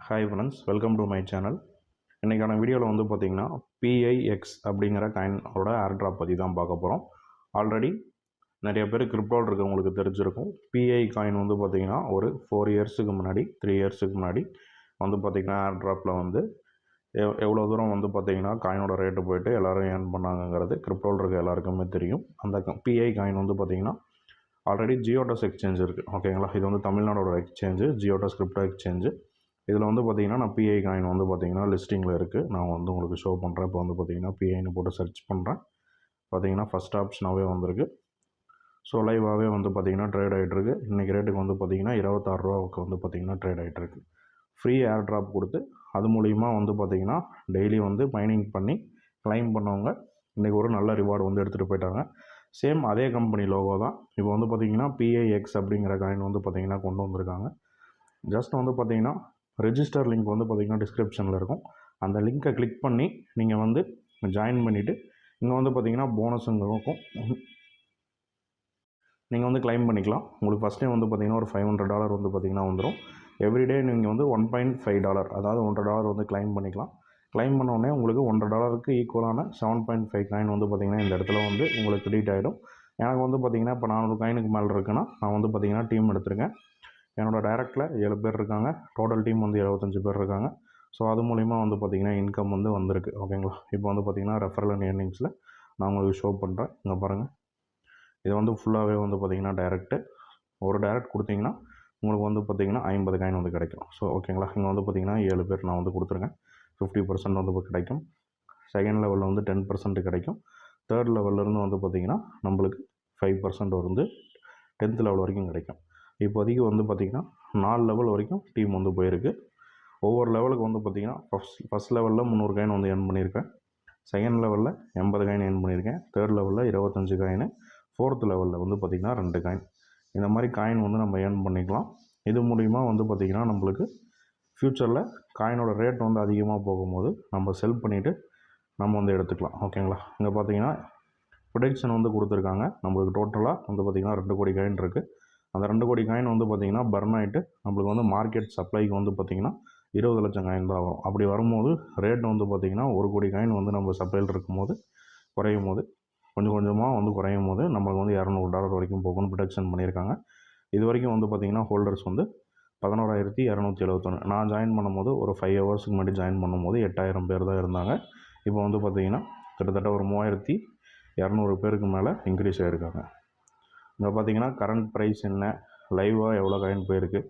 Hi friends welcome to my channel இன்றைக்கான வீடியோவில் வந்து பார்த்திங்கன்னா பிஐஎக்ஸ் அப்படிங்கிற காயினோட ஏர்ட்ராப் பற்றி தான் பார்க்க போகிறோம் ஆல்ரெடி நிறைய பேர் கிரிப்டோல் இருக்கவங்களுக்கு தெரிஞ்சிருக்கும். பிஐ காயின் வந்து பார்த்திங்கன்னா ஒரு ஃபோர் இயர்ஸுக்கு முன்னாடி த்ரீ இயர்ஸுக்கு முன்னாடி வந்து பார்த்திங்கன்னா ஏர்ட்ராப்பில் வந்து எவ் எவ்வளோ தூரம் வந்து பார்த்திங்கன்னா காயினோட ரேட்டு போயிட்டு எல்லோரும் ஏர்ன் பண்ணாங்கங்கிறது கிரிப்டோல் இருக்க எல்லாருக்குமே தெரியும். அந்த பிஐ காயின் வந்து பார்த்திங்கன்னா ஆல்ரெடி ஜியோடஸ் எக்ஸ்சேஞ்ச் இருக்குது ஓகேங்களா இது வந்து தமிழ்நாடோட எக்ஸ்சேஞ்சு ஜியோடஸ் கிரிப்டோ எக்ஸ்சேஞ்சு இதில் வந்து பார்த்திங்கன்னா நான் பிஐ காயின் வந்து பார்த்திங்கன்னா லிஸ்டிங்கில் இருக்குது நான் வந்து உங்களுக்கு ஷோ பண்ணுறேன் இப்போ வந்து பார்த்திங்கன்னா பிஐன்னு போட்டு சர்ச் பண்ணுறேன் பார்த்திங்கன்னா ஃபஸ்ட் ஆப்ஷனாகவே வந்திருக்கு ஸோ லைவாகவே வந்து பார்த்திங்கன்னா ட்ரேட் ஆகிட்டுருக்கு இன்றைக்கி ரேட்டுக்கு வந்து பார்த்திங்கன்னா இருபத்தாறு ரூபாவுக்கு வந்து பார்த்திங்கன்னா ட்ரேட் ஆகிட்டுருக்கு ஃப்ரீ ஏர் ட்ராப் கொடுத்து அது மூலிமா வந்து பார்த்திங்கன்னா டெய்லி வந்து மைனிங் பண்ணி க்ளைம் பண்ணவங்க இன்றைக்கி ஒரு நல்ல ரிவார்டு வந்து எடுத்துகிட்டு போயிட்டாங்க சேம் அதே கம்பெனி லோகோ தான் இப்போ வந்து பார்த்திங்கன்னா பிஐஎக்ஸ் அப்படிங்கிற காயின் வந்து பார்த்திங்கன்னா கொண்டு வந்திருக்காங்க ஜஸ்ட் வந்து பார்த்திங்கன்னா ரெஜிஸ்டர் லிங்க் வந்து பார்த்திங்கன்னா டிஸ்கிரிப்ஷனில் இருக்கும். அந்த லிங்க்கை கிளிக் பண்ணி நீங்கள் வந்து ஜாயின் பண்ணிவிட்டு இங்கே வந்து பார்த்திங்கன்னா போனஸுங்க இருக்கும். நீங்கள் வந்து க்ளைம் பண்ணிக்கலாம். உங்களுக்கு ஃபஸ்ட் டைம் வந்து பார்த்திங்கன்னா ஒரு ஃபைவ் ஹண்ட்ரட் டாலர் வந்து பார்த்திங்கன்னா வந்துடும் எவ்ரிடே நீங்கள் வந்து ஒன் பாயிண்ட் ஃபைவ் டாலர் அதாவது ஒன்றரை டாலர் வந்து க்ளைம் பண்ணிக்கலாம். க்ளைம் பண்ணோடனே உங்களுக்கு ஒன்றரை டாலருக்கு ஈக்குவலான செவன் பாயிண்ட் ஃபைவ் காயின் வந்து பார்த்திங்கன்னா இந்த இடத்துல வந்து உங்களுக்கு கிரெடிட் ஆகிடும் எனக்கு வந்து பார்த்திங்கன்னா இப்போ நானூறு காயினுக்கு மேலே இருக்குன்னா நான் வந்து பார்த்திங்கன்னா டீம் எடுத்திருக்கேன். என்னோடய டைரக்டில் ஏழு பேர் இருக்காங்க. டோட்டல் டீம் வந்து எழுபத்தஞ்சு பேர் இருக்காங்க. ஸோ அது மூலிமா வந்து பார்த்திங்கன்னா இன்கம் வந்து வந்திருக்கு. ஓகேங்களா இப்போ வந்து பார்த்திங்கன்னா ரெஃபரல் அண்ட் ஏர்னிங்ஸில் நான் உங்களுக்கு ஷோ பண்ணுறேன் இங்கே பாருங்கள் இது வந்து ஃபுல்லாகவே வந்து பார்த்திங்கன்னா டேரெக்ட்டு ஒரு டைரக்ட் கொடுத்தீங்கன்னா உங்களுக்கு வந்து பார்த்திங்கன்னா ஐம்பது காயின் வந்து கிடைக்கும். ஸோ ஓகேங்களா இங்கே வந்து பார்த்திங்கன்னா ஏழு பேர் நான் வந்து கொடுத்துருக்கேன். ஃபிஃப்டி பர்சன்ட் வந்து இப்போ கிடைக்கும். செகண்ட் லெவலில் வந்து டென் பர்சன்ட் கிடைக்கும். தேர்ட் லெவல்லேருந்து வந்து பார்த்திங்கன்னா நம்மளுக்கு ஃபைவ் பர்சன்ட் வந்து டென்த் லெவல் வரைக்கும் கிடைக்கும். இப்போதைக்கு வந்து பார்த்திங்கன்னா நாலு லெவல் வரைக்கும் டீம் வந்து போயிருக்கு. ஒவ்வொரு லெவலுக்கு வந்து பார்த்திங்கன்னா ஃபஸ்ட் ஃபஸ்ட் லெவலில் முந்நூறு காயின் வந்து ஏர்ன் பண்ணியிருக்கேன். செகண்ட் லெவலில் எண்பது காயின் ஏர்ன் பண்ணியிருக்கேன். தேர்ட் லெவலில் இருபத்தஞ்சு காயின் ஃபோர்த் லெவலில் வந்து பார்த்திங்கன்னா ரெண்டு காயின் இந்த மாதிரி காயின் வந்து நம்ம ஏர்ன் பண்ணிக்கலாம். இது மூலிமா வந்து பார்த்திங்கன்னா நம்மளுக்கு ஃப்யூச்சரில் காயினோட ரேட் வந்து அதிகமாக போகும்போது நம்ம செல் பண்ணிவிட்டு நம்ம வந்து எடுத்துக்கலாம். ஓகேங்களா இங்கே பார்த்தீங்கன்னா ப்ரொடெக்ஷன் வந்து கொடுத்துருக்காங்க. நம்மளுக்கு டோட்டலாக வந்து பார்த்திங்கன்னா ரெண்டு கோடி காயின் இருக்குது அந்த ரெண்டு கோடி காயின் வந்து பார்த்திங்கன்னா பர்ன் ஆகிட்டு நம்மளுக்கு வந்து மார்க்கெட் சப்ளைக்கு வந்து பார்த்திங்கன்னா இருபது லட்சம் காயின் தான் வரும். அப்படி வரும்போது ரேட் வந்து பார்த்திங்கன்னா ஒரு கோடி காயின் வந்து நம்ம சப்ளையில் இருக்கும்போது குறையும் போது கொஞ்சம் கொஞ்சமாக வந்து குறையும் போது நம்மளுக்கு வந்து இரநூறு டாலர் வரைக்கும் போகணும்னு ப்ரொடக்ஷன் பண்ணியிருக்காங்க. இது வரைக்கும் வந்து பார்த்திங்கன்னா ஹோல்டர்ஸ் வந்து பதினோராயிரத்தி இரநூத்தி எழுபத்தொன்று நான் ஜாயின் பண்ணும்போது ஒரு ஃபைவ் ஹவர்ஸுக்கு முன்னாடி ஜாயின் பண்ணும்போது எட்டாயிரம் பேர் தான் இருந்தாங்க. இப்போ வந்து பார்த்திங்கன்னா கிட்டத்தட்ட ஒரு மூவாயிரத்தி இரநூறு பேருக்கு மேலே இன்க்ரீஸ் ஆகிருக்காங்க இங்கே பார்த்தீங்கன்னா கரண்ட் ப்ரைஸ் என்ன? லைவாக எவ்வளோ காயின் போயிருக்கு?